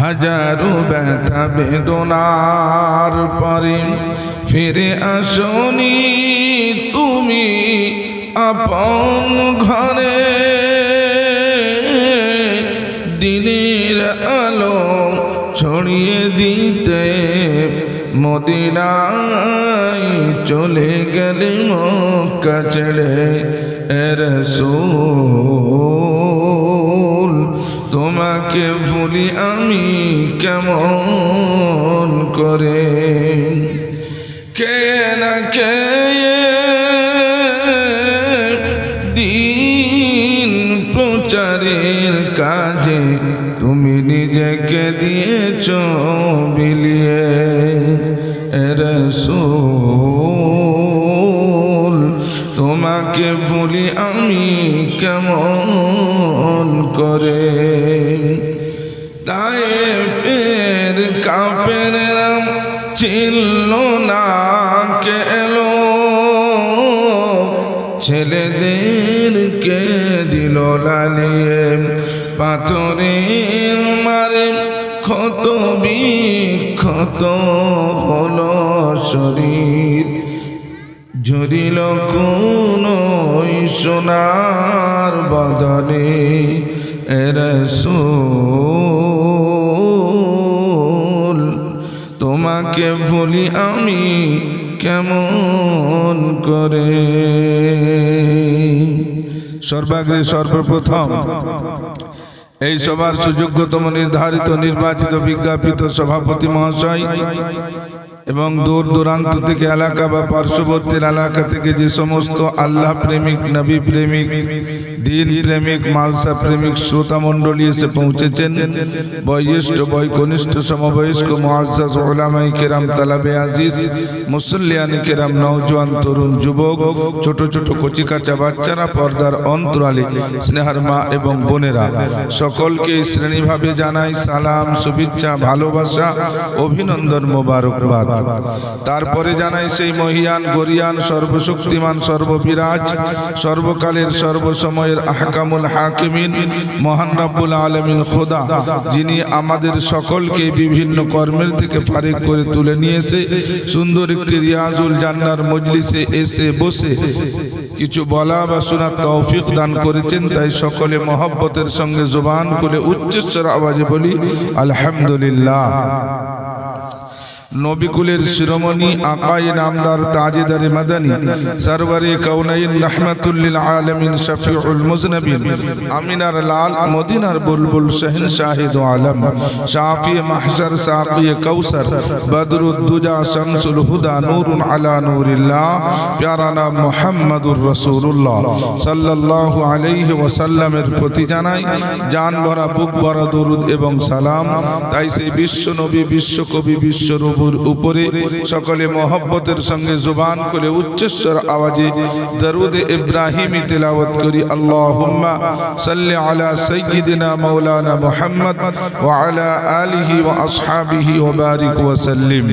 হাজারো ব্যথা বেদনার পরে ফিরে আসনি তুমি আপন ঘরে। দিনের আলো ছড়িয়ে দিতে মদিনায় চলে গেলে মক্কা ছেড়ে রসুল তোমাকে ভুলি আমি কেমন করে? কে না কে দিন প্রচারের কাজে তুমি নিজেকে দিয়েছ বিলিয়ে। রসুল তোমাকে ভুলি আমি কেমন করে। তাই ফের কাপের চিল্ল না কেলো ছেলেদেরকে দিল লালিয়ে। পাথরের মারে ক্ষত বিক্ষত হলো শরীর। ঝরিল কোন সোনার বদলে এরসুল তোমাকে ভুলি আমি কেমন করে? সর্বাগ্রে সর্বপ্রথম এই সভার সুযোগ্যতম নির্ধারিত, নির্বাচিত, বিজ্ঞাপিত সভাপতি মহাশয় এবং দূর দূরান্ত থেকে এলাকা বা পার্শ্ববর্তী এলাকা থেকে যে সমস্ত আল্লাহ প্রেমিক, নবী প্রেমিক, দিন প্রেমিক, মালসা প্রেমিক, শ্রোতা মণ্ডলী এসে পৌঁছেছেন। বয়োজ্যেষ্ঠ, বয়কনিষ্ঠ, সমবয়স্ক মহাজাজ ওলামাই কেরাম, তালাবে আজিজ, মুসল্লিয়ানি কেরাম, নওজোয়ান, তরুণ যুবক, ছোট ছোট কচিকাচা বাচ্চারা, পর্দার অন্তরালে স্নেহার মা এবং বোনেরা সকলকে শ্রেণীভাবে জানাই সালাম, শুভেচ্ছা, ভালোবাসা, অভিনন্দন, মোবারকবাদ। তারপরে জানাই সেই মহিয়ান, গরিয়ান, সর্বশক্তিমান, সর্ববিরাজ, সর্বকালের, সর্বসময়ের আহকামুল হাকিমিন, মহান রাব্বুল আলমিন খোদা, যিনি আমাদের সকলকে বিভিন্ন কর্মের থেকে ফারিক করে তুলে নিয়েছে। সুন্দর একটি রিয়াজুল জান্নার মজলিসে এসে বসে কিছু বলা বা শোনার তৌফিক দান করেছেন, তাই সকলে মহব্বতের সঙ্গে জোবান করে উচ্চস্বর আওয়াজে বলি আলহামদুলিল্লাহ। নবিকুলের শিরোমণি আকাই নামদার তাজেদারে মাদানী সরবরে কৌনাইন রহমতুল্লিল আলমিন শফিউল মুজনবিন, আমিনার লাল মদিনার বুলবুল শহন শাহিদ আলম, শাফি মাহশর সাকি কৌসর বদরুদ্দুজা শামসুল হুদা নূরুন আলা নূরিল্লাহ, প্যারা নাম মোহাম্মদুর রসুল্লাহ সাল্লাল্লাহু আলাইহি ওয়াসাল্লামের প্রতি জানাই, জান ভরা বুক ভরা দরুদ এবং সালাম। তাই সেই বিশ্ব নবী বিশ্বকবি বিশ্বরূপ উপরে সকলে মহব্বতের সঙ্গে জুবান করে উচ্চস্বর আওয়াজে দরুদ ইব্রাহিমি তেলাওয়াত করি। আল্লাহুম্মা সাল্লি আলা সাইয়্যিদিনা মাওলানা মুহাম্মদ ওয়া আলা আলিহি ওয়া আসহাবিহি ওয়া বারিক ওয়া সাল্লিম।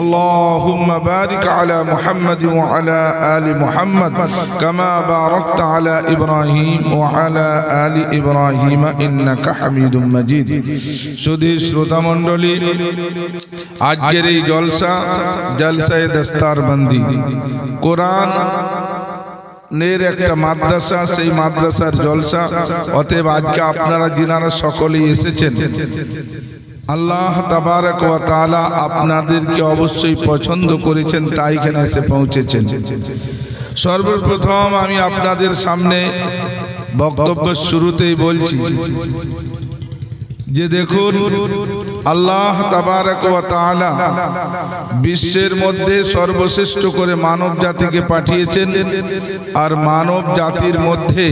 আল্লাহুম্মা বারিক আলা মুহাম্মদ ওয়া আলা আলি মুহাম্মদ কামা বারাকতা আলা ইব্রাহিম ওয়া আলা আলি ইব্রাহিম ইন্নাকা হামিদুম মাজিদ। সুধী শ্রোতা মণ্ডলী আজকের এই জলসা জলসায় দস্তার বন্দি কোরআন নের একটা মাদ্রাসা, সেই মাদ্রাসার জলসা। অতএব আজকে আপনারা যিনারা সকলেই এসেছেন, আল্লাহ তাবারক ওয়া তাআলা আপনাদেরকে অবশ্যই পছন্দ করেছেন, তাই এখানে এসে পৌঁছেছেন। সর্বপ্রথম আমি আপনাদের সামনে বক্তব্য শুরুতেই বলছি যে দেখুন আল্লাহ তাবারক বিশ্বের মধ্যে সর্বশ্রেষ্ঠ করে মানব জাতিকে পাঠিয়েছেন আর মানব জাতির মধ্যে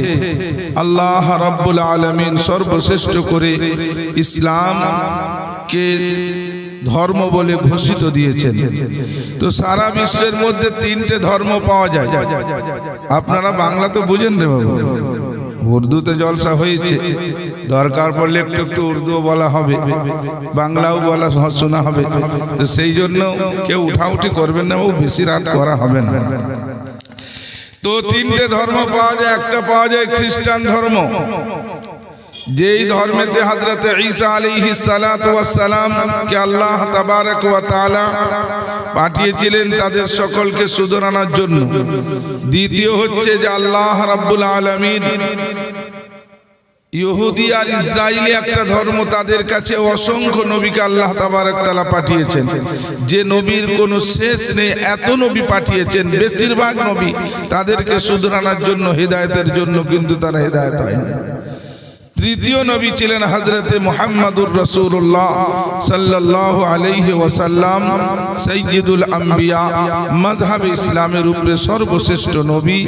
আল্লাহ রাব্বুল আলামিন সর্বশ্রেষ্ঠ করে ইসলামকে ধর্ম বলে ঘোষিত দিয়েছেন। তো সারা বিশ্বের মধ্যে তিনটে ধর্ম পাওয়া যায়। আপনারা বাংলা তো বুঝেন রে বাবু। উর্দুতে জলসা হয়েছে। দরকার পড়লে একটু একটু উর্দুও বলা হবে, বাংলাও বলা শোনা হবে। তো সেই জন্য কেউ উঠাউঠি করবেন না, ও বেশি রাত করা হবে না। তো তিনটে ধর্ম পাওয়া যায়, একটা পাওয়া যায় খ্রিস্টান ধর্ম। যেই ধর্মেতে হজরতে ঈসা আলাইহি সালাম কে আল্লাহ তাবারক ওয়া তাআলা পাঠিয়েছিলেন তাদের সকলকে শুধরানোর জন্য। দ্বিতীয় হচ্ছে যে আল্লাহ রাব্বুল আলামিন ইহুদি আর ইসরায়েলি একটা ধর্ম তাদের কাছে অসংখ্য নবীকে আল্লাহ তাআলা পাঠিয়েছেন। যে নবীর কোনো শেষ নেই, এত নবী পাঠিয়েছেন, বেশিরভাগ নবী তাদেরকে শুধরানোর জন্য, হেদায়েতের জন্য কিন্তু তারা হেদায়েত হয়নি তৃতীয় নবী ছিলেন হজরতে মোহাম্মদুর রসুল্লাহ সাল্লাহ আলাইহি ওয়াসাল্লাম সৈয়দুল আম্বিয়া মজহাব ইসলামের উপরে সর্বশ্রেষ্ঠ নবী,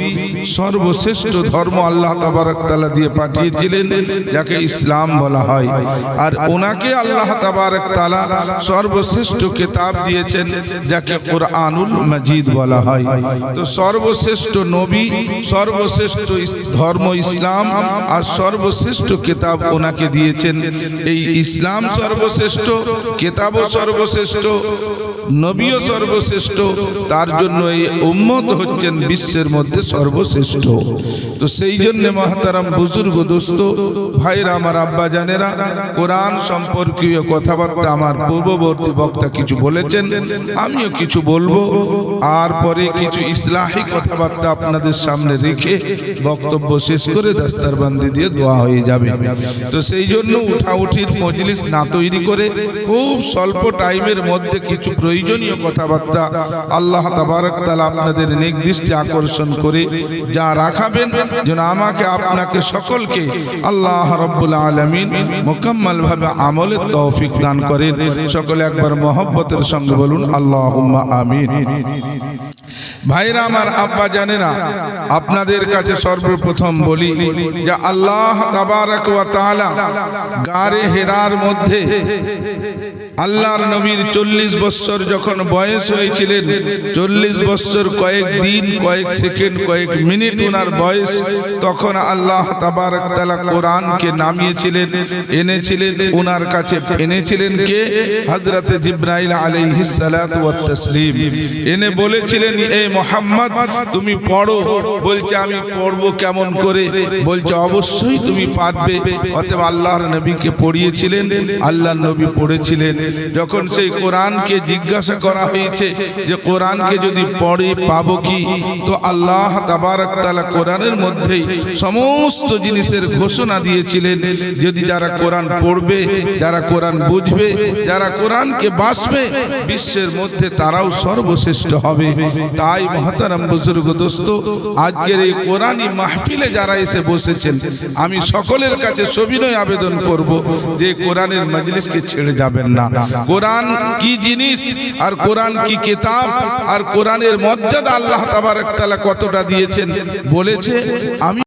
সর্বশ্রেষ্ঠ ধর্ম আল্লাহ তাবারক তাআলা দিয়ে পাঠিয়েছিলেন, যাকে ইসলাম বলা হয়। আর ওনাকে আল্লাহ তাবারক তাআলা সর্বশ্রেষ্ঠ কেতাব দিয়েছেন, যাকে কোরআনুল মজিদ বলা হয়। তো সর্বশ্রেষ্ঠ নবী, সর্বশ্রেষ্ঠ ধর্ম ইসলাম, আর সর্বশ্রেষ্ঠ কেতাব ওনাকে দিয়েছেন। এই ইসলাম সর্বশ্রেষ্ঠ কেতাবও সর্বশ্রেষ্ঠ। নবীও সর্বশ্রেষ্ঠ। তার জন্য এই উম্মত হচ্ছেন বিশ্বের মধ্যে সর্বশ্রেষ্ঠ। তো সেই জন্য মহাতারাম বুজুর্গ দোস্ত, ভাইরা, আমার আব্বা জানেরা, কোরআন সম্পর্কীয় কথাবার্তা আমার পূর্ববর্তী বক্তা কিছু বলেছেন, আমিও কিছু বলব। আর পরে কিছু ইসলাহি কথাবার্তা আপনাদের সামনে রেখে বক্তব্য শেষ করে দাস্তারবান্দি দিয়ে দোয়া হয়ে যাবে। তো সেই জন্য উঠাউঠির মজলিস না তৈরি করে খুব স্বল্প টাইমের মধ্যে কিছু প্রয়োজনীয় কথাবার্তা আল্লাহ তাবারক তাআলা আপনাদের নির্দিষ্টে আকর্ষণ করে যা রাখাবেন, যেন আমাকে, আপনাকে সকলকে আল্লাহ রব্বুল আলমিন মোকাম্মল ভাবে আমলের তৌফিক দান করেন। সকলে একবার মহব্বতের সঙ্গে বলুন আল্লাহ আমিন। ভাইরা আমার আব্বা জানে না আপনাদের কাছে সর্বপ্রথম বলি যে আল্লাহ গারে হেরার মধ্যে আল্লাহর নবীর চল্লিশ বৎসর যখন বয়স হয়েছিলেন, চল্লিশ বৎসর কয়েক দিন, কয়েক সেকেন্ড, কয়েক মিনিট ওনার বয়স, তখন আল্লাহ তাবারক তাআলা কোরআনকে নামিয়েছিলেন, এনেছিলেন ওনার কাছে এনেছিলেন কে? হযরতে জিব্রাইল আলাইহিস সালাতু ওয়াত তাসলিম। এনে বলেছিলেন এই মোহাম্মদ, তুমি পড়ো। বলছে, আমি পড়ব কেমন করে? বলছে, অবশ্যই তুমি পারবে। অতএব আল্লাহর নবীকে পড়িয়েছিলেন, আল্লাহর নবী পড়েছিলেন। যখন সেই কোরআনকে জিজ্ঞাসা করা হয়েছে যে, কোরআনকে যদি পড়ে, পাবো কি? তো আল্লাহ তাবারক তাআলা কোরআনের মধ্যেই সমস্ত জিনিসের ঘোষণা দিয়েছিলেন যদি যারা কোরআন পড়বে, যারা কোরআন বুঝবে, যারা কোরআনকে বাঁচবে, বিশ্বের মধ্যে তারাও সর্বশ্রেষ্ঠ হবে। তাই মহাতারাম বুজুর্গ, দোস্ত, আজকের এই কোরআনই মাহফিলে যারা এসে বসেছেন, আমি সকলের কাছে সবিনয় আবেদন করব যে কোরআনের মজলিসকে ছেড়ে যাবেন না। কোরআন কি জিনিস আর কোরআন কি কিতাব আর কোরআনের মর্যাদা আল্লাহ তাবারকতালা কতটা দিয়েছেন বলেছে, আমি